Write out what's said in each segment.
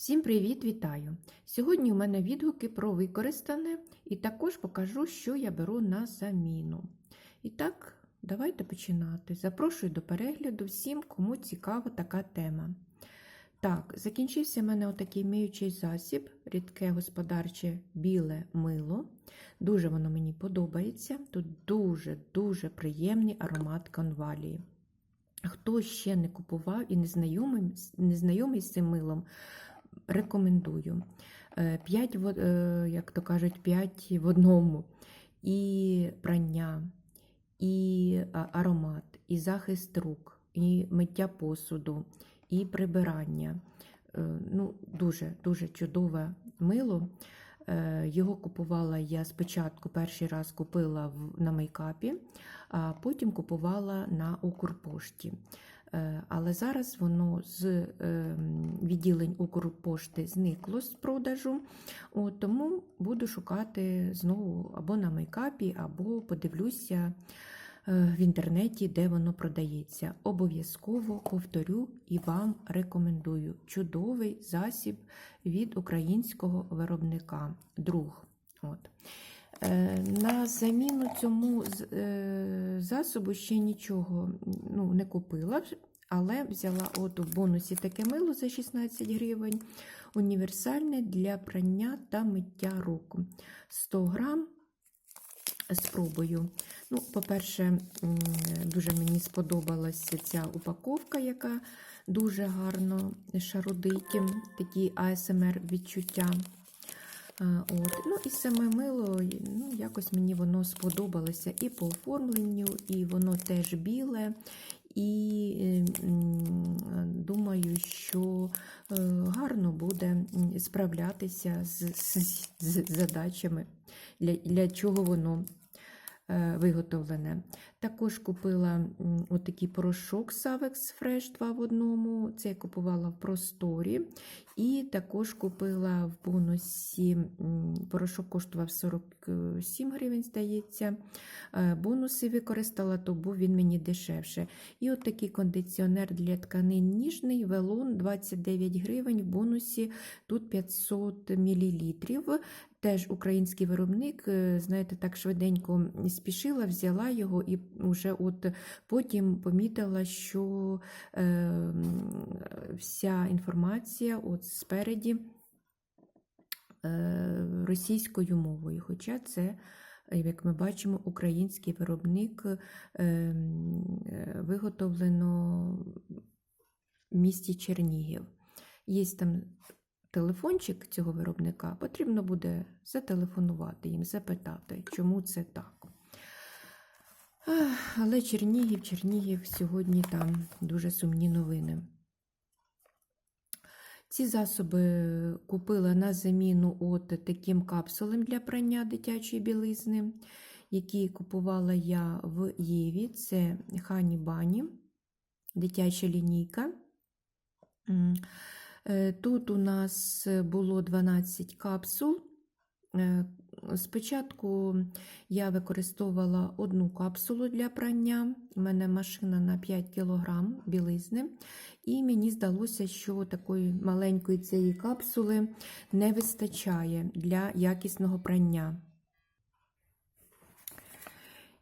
Всім привіт, вітаю! Сьогодні у мене відгуки про використане і також покажу, що я беру на заміну. І так, давайте починати. Запрошую до перегляду всім, кому цікава така тема. Так, закінчився в мене отакий миючий засіб, рідке господарче біле мило. Дуже воно мені подобається. Тут дуже-дуже приємний аромат конвалії. Хто ще не купував і не знайомий, не знайомий з цим милом, рекомендую. 5, як то кажуть, 5 в одному. І прання, і аромат, і захист рук, і миття посуду, і прибирання. Ну, Дуже дуже чудове мило. Його купувала я спочатку перший раз купила на мейкапі, а потім купувала на Укрпошті. Але зараз воно з відділень Укрпошти зникло з продажу, От, тому буду шукати знову або на мейкапі, або подивлюся в інтернеті, де воно продається. Обов'язково повторю і вам рекомендую чудовий засіб від українського виробника. Друг. От. На заміну цьому засобу ще нічого ну, не купила, але взяла от у бонусі таке мило за 16 гривень. Універсальне для прання та миття рук. 100 грам спробую. Ну, По-перше, дуже мені сподобалася ця упаковка, яка дуже гарно шарудить, такі АСМР відчуття. От. Ну І саме мило, ну, якось мені воно сподобалося і по оформленню, і воно теж біле. І думаю, що е, гарно буде справлятися з, з, з задачами, для, для чого воно виготовлене. Також купила отакий порошок Savex Fresh 2 в одному. Це я купувала в просторі. І також купила в бонусі порошок коштував 47 гривень, здається. Е, бонуси використала, то був він мені дешевше. І от такий кондиціонер для тканин ніжний, велон 29 гривень, в бонусі тут 500 мл. Теж український виробник, е, знаєте, так швиденько спішила, взяла його і вже от потім помітила, що е, вся інформація от спереді е, російською мовою. Хоча це, як ми бачимо, український виробник е, е, виготовлено в місті Чернігів. Є там телефончик цього виробника, потрібно буде зателефонувати їм, запитати, чому це так. Але Чернігів, Чернігів сьогодні там дуже сумні новини. Ці засоби купила на заміну от таким капсулем для прання дитячої білизни, які купувала я в Єві. Це Хані Бані, дитяча лінійка. Е, тут у нас було 12 капсул. Е, спочатку я використовувала одну капсулу для прання, у мене машина на 5 кг білизни, і мені здалося, що такої маленької цієї капсули не вистачає для якісного прання.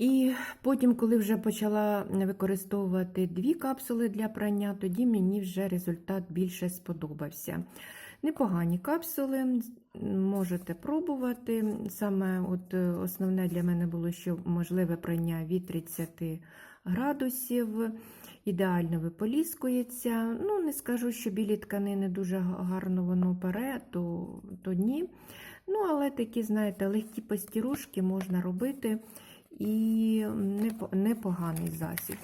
І потім, коли вже почала використовувати дві капсули для прання, тоді мені вже результат більше сподобався. Непогані капсули, можете пробувати. Саме от е, основне для мене було, що можливе прання від 30 градусів, ідеально виполіскується. Ну, Не скажу, що білі тканини дуже гарно воно пере, то, то ні. Ну, Але такі, знаєте, легкі постірушки можна робити і непоганий засіб.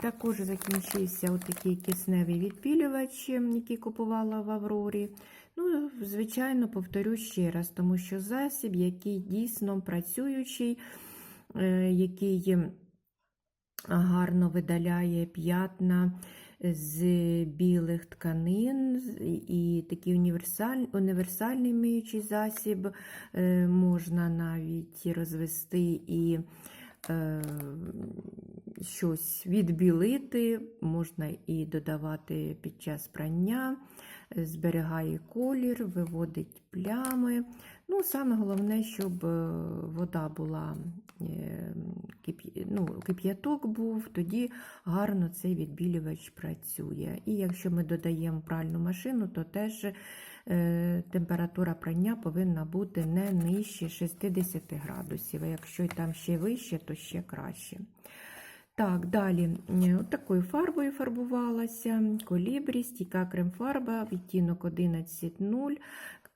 Також закінчився отакий кисневий відпілювач, який купувала в Аврорі. Ну, Звичайно, повторю ще раз, тому що засіб, який дійсно працюючий, е, який гарно видаляє п'ятна з білих тканин, і такий універсальний універсальний миючий засіб е, можна навіть розвести і щось відбілити, можна і додавати під час прання, зберігає колір, виводить плями. Ну, Саме головне, щоб е, вода була, е, ну, кип'яток був, тоді гарно цей відбілювач працює. І якщо ми додаємо пральну машину, то теж е, температура прання повинна бути не нижче 60 градусів. А якщо там ще вище, то ще краще. Так, далі е, от такою фарбою фарбувалася. Колібрі, стійка крем-фарба, відтінок 11.0,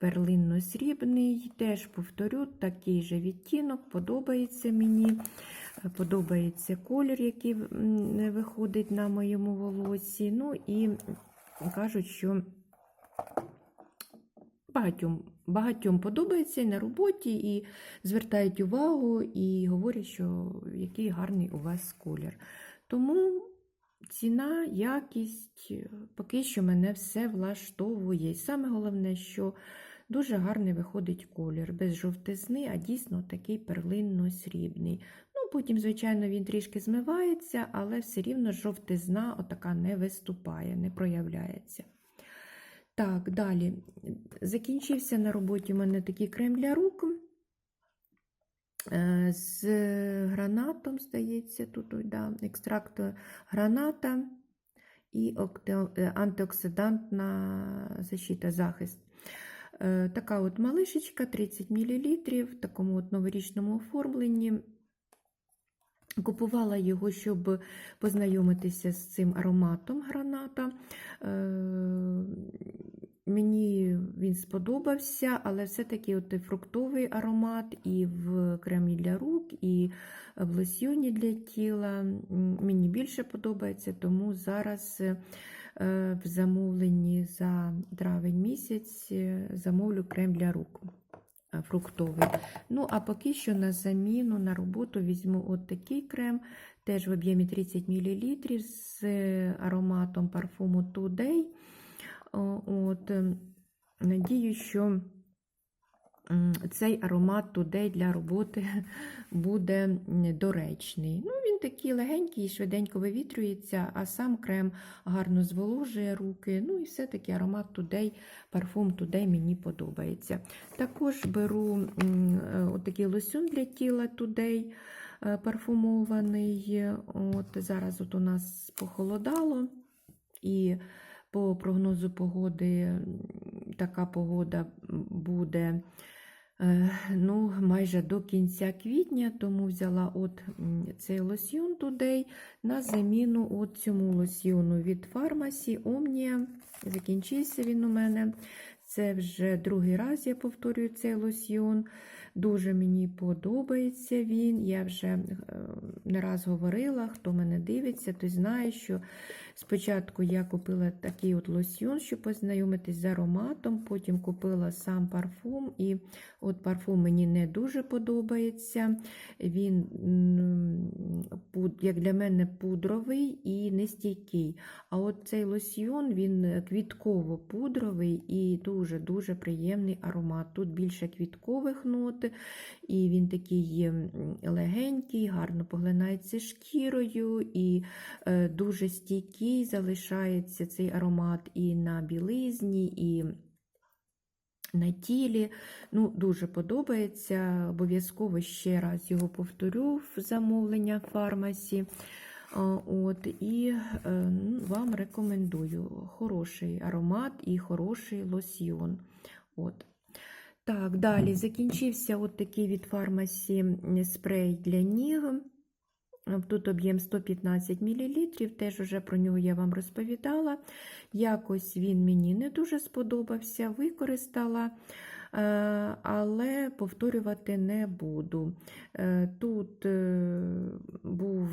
перлинно-срібний. Теж повторю, такий же відтінок, подобається мені. Е, Подобається колір, який виходить на моєму волосі. Ну і кажуть, що багатьом, багатьом подобається і на роботі, і звертають увагу, і говорять, що який гарний у вас колір. Тому ціна, якість, е, поки що мене все влаштовує. І саме головне, що дуже гарний виходить колір, без жовтизни, а дійсно такий перлинно-срібний. Ну, потім, звичайно, він трішки змивається, але все рівно жовтизна отака не виступає, не проявляється. Так, далі. Закінчився на роботі у мене такий крем для рук. е, З гранатом, здається, тут да, екстракт граната і е, антиоксидантна защита, захист. Е, Така от малишечка, 30 мл, в такому от новорічному оформленні. Купувала його, щоб познайомитися з цим ароматом граната. Е, Мені він сподобався, але все-таки от фруктовий аромат і в кремі для рук, і в лосьйоні для тіла. Мені більше подобається, тому зараз е, в замовленні за травень місяць е, замовлю крем для рук фруктовий. Ну, а поки що на заміну на роботу візьму от такий крем, теж в об'ємі 30 мл з е, ароматом парфуму Today. От, ем, надію, що цей аромат Today для роботи буде доречний. Ну, він такий легенький, швиденько вивітрюється, а сам крем гарно зволожує руки. Ну і все-таки аромат Today, парфум Today мені подобається. Також беру е, отакий лосьон для тіла е, парфумований. От Зараз от у нас похолодало. І по прогнозу погоди така погода буде ну, майже до кінця квітня, тому взяла от цей лосьйон Today на заміну от цьому лосьйону від фармасі Omnia. Закінчився він у мене. Це вже другий раз я повторюю цей лосьйон. Дуже мені подобається він. Я вже е, не раз говорила, хто мене дивиться, той знає, що спочатку я купила такий от лосьйон, щоб познайомитись з ароматом, потім купила сам парфум, і от парфум мені не дуже подобається. Він, як для мене, пудровий і нестійкий. А от цей лосьйон він квітково-пудровий і дуже-дуже приємний аромат. Тут більше квіткових нот, і він такий легенький, гарно поглинається шкірою, і е, дуже стійкий залишається цей аромат і на білизні, і на тілі. Ну, Дуже подобається. Обов'язково ще раз його повторю в замовлення фармасі. От, І е, ну, вам рекомендую хороший аромат і хороший лосьйон. От. Так, далі закінчився от такий від фармасі спрей для ніг. Тут об'єм 115 мл, теж уже про нього я вам розповідала. Якось він мені не дуже сподобався, використала, е, але повторювати не буду. Е, Тут е, був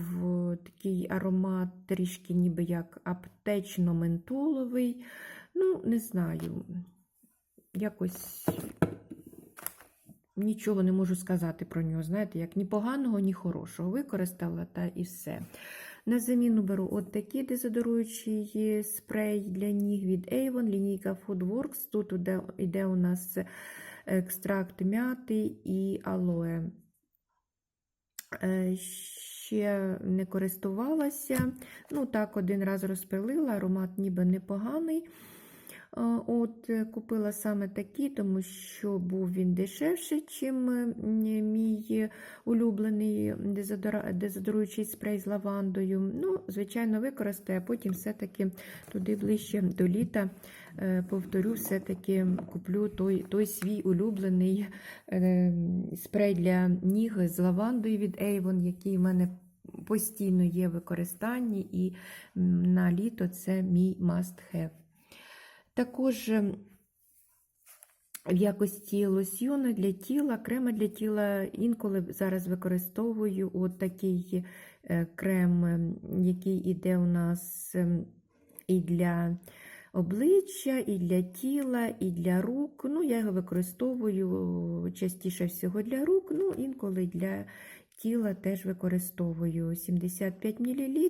такий аромат, трішки ніби як аптечно-ментоловий. Ну, не знаю, якось нічого не можу сказати про нього. Знаєте, як ні поганого, ні хорошого. Використала та і все. На заміну беру от такий дезодоруючий спрей для ніг від Avon, лінійка Foodworks. Тут іде у нас екстракт мяти і алоe. Е, ще не користувалася. Ну, так, один раз розпилила, аромат ніби непоганий. А, От, е, Купила саме такий, тому що був він дешевший, чим е, мій улюблений дезодоруючий спрей з лавандою. Ну, Звичайно, використаю, а потім все-таки туди ближче до літа е, повторю, все-таки куплю той, той свій улюблений е, спрей для ніг з лавандою від Avon, який в мене постійно є в використанні, і на літо це мій must have. Також е, в якості лосьйону для тіла, крема для тіла інколи зараз використовую от такий е, крем, е, який іде у нас е, і для обличчя, і для тіла, і для рук. Ну, я його використовую частіше всього для рук, ну, інколи для тіла теж використовую 75 мл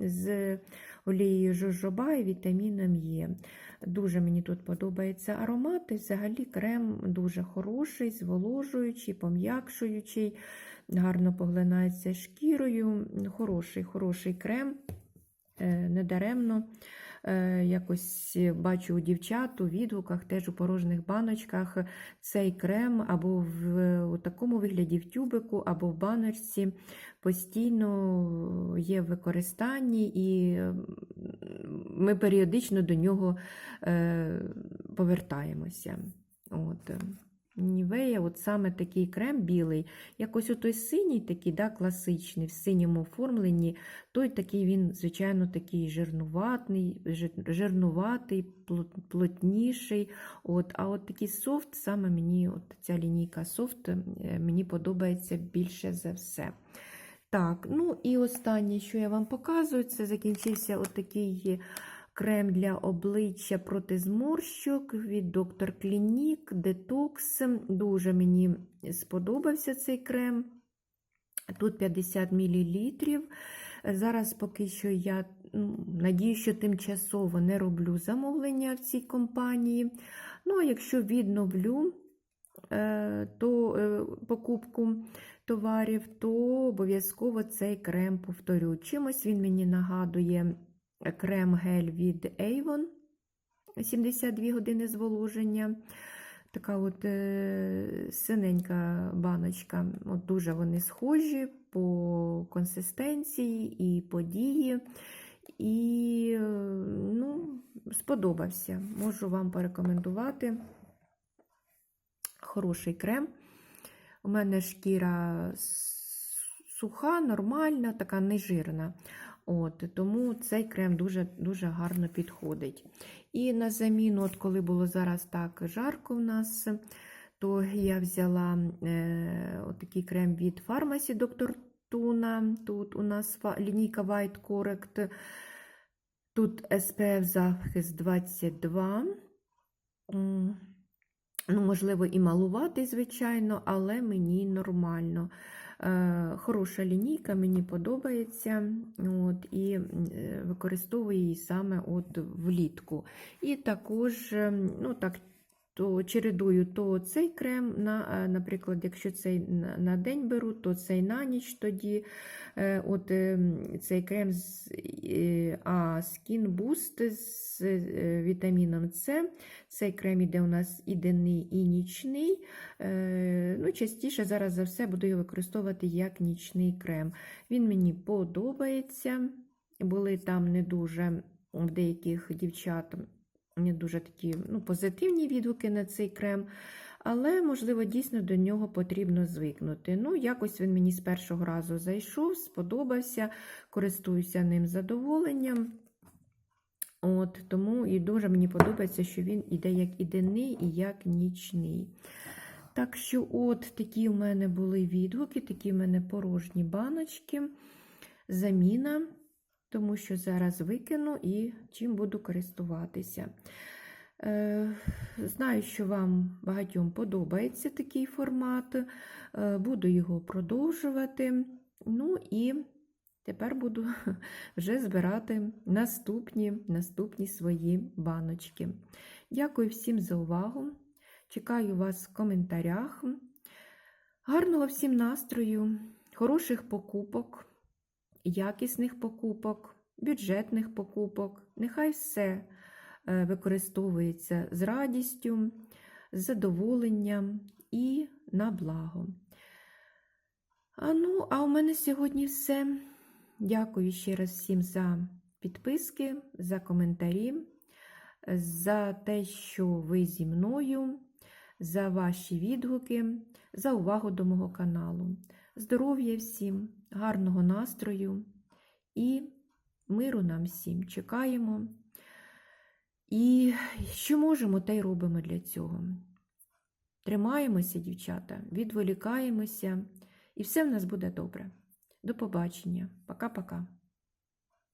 з олією жожоба і вітаміном Е. Дуже мені тут подобається аромат, взагалі крем дуже хороший, зволожуючий, пом'якшуючий, гарно поглинається шкірою. Хороший, хороший крем, е, недаремно. Е, Якось бачу у дівчат у відгуках, теж у порожніх баночках цей крем або в у такому вигляді в тюбику, або в баночці постійно є в використанні, і ми періодично до нього е, повертаємося. От. Нівея, от саме такий крем білий, якось отой синій, такий, да, класичний, в синьому оформленні, той такий він, звичайно, такий жирнуватий, жирнуватий, плотніший. От, а от такий софт, саме мені, от ця лінійка софт, е, мені подобається більше за все. Так, ну і останнє, що я вам показую, це закінчився отакий крем для обличчя проти зморщок від Dr. Clinique Detox. Дуже мені сподобався цей крем. Тут 50 мл. Зараз поки що я ну, надію, що тимчасово не роблю замовлення в цій компанії. Ну, а якщо відновлю е, то, е, покупку товарів, то обов'язково цей крем повторю. Чимось він мені нагадує крем-гель від Avon 72 години зволоження. Така от е, синенька баночка. От Дуже вони схожі по консистенції і по дії. І е, ну, сподобався. Можу вам порекомендувати. Хороший крем. У мене шкіра суха, нормальна, така нежирна. От, Тому цей крем дуже дуже гарно підходить. І на заміну, от коли було зараз так жарко в нас, то я взяла е, отакий крем від фармасі доктор Туна. Тут у нас лінійка White Correct. Тут SPF захист 22. Ну, Можливо, і малуватий, звичайно, але мені нормально. Хороша лінійка, мені подобається. От, І використовую її саме от влітку. І також, ну так, то чередую то цей крем, на, наприклад, якщо цей на день беру, то цей на ніч тоді от цей крем з а, Skin Boost з вітаміном С. Цей крем іде у нас і денний, і нічний. Ну, Частіше зараз за все буду його використовувати як нічний крем. Він мені подобається. Були там не дуже в деяких дівчат не дуже такі ну, позитивні відгуки на цей крем, але, можливо, дійсно до нього потрібно звикнути. Ну, якось він мені з першого разу зайшов, сподобався, користуюся ним задоволенням. От, Тому і дуже мені подобається, що він іде як і денний, і як нічний. Так що, от такі у мене були відгуки, такі в мене порожні баночки, заміна тому що зараз викину і чим буду користуватися. Е, знаю, що вам багатьом подобається такий формат, е, буду його продовжувати. Ну і тепер буду вже збирати наступні, наступні свої баночки. Дякую всім за увагу. Чекаю вас в коментарях. Гарного всім настрою, хороших покупок! Якісних покупок, бюджетних покупок. Нехай все е, використовується з радістю, з задоволенням і на благо. А ну, а у мене сьогодні все. Дякую ще раз всім за підписки, за коментарі, за те, що ви зі мною, за ваші відгуки, за увагу до мого каналу. Здоров'я всім, гарного настрою і миру нам всім. Чекаємо. І що можемо, те й робимо для цього. Тримаємося, дівчата, відволікаємося, і все в нас буде добре. До побачення. Пока-пока.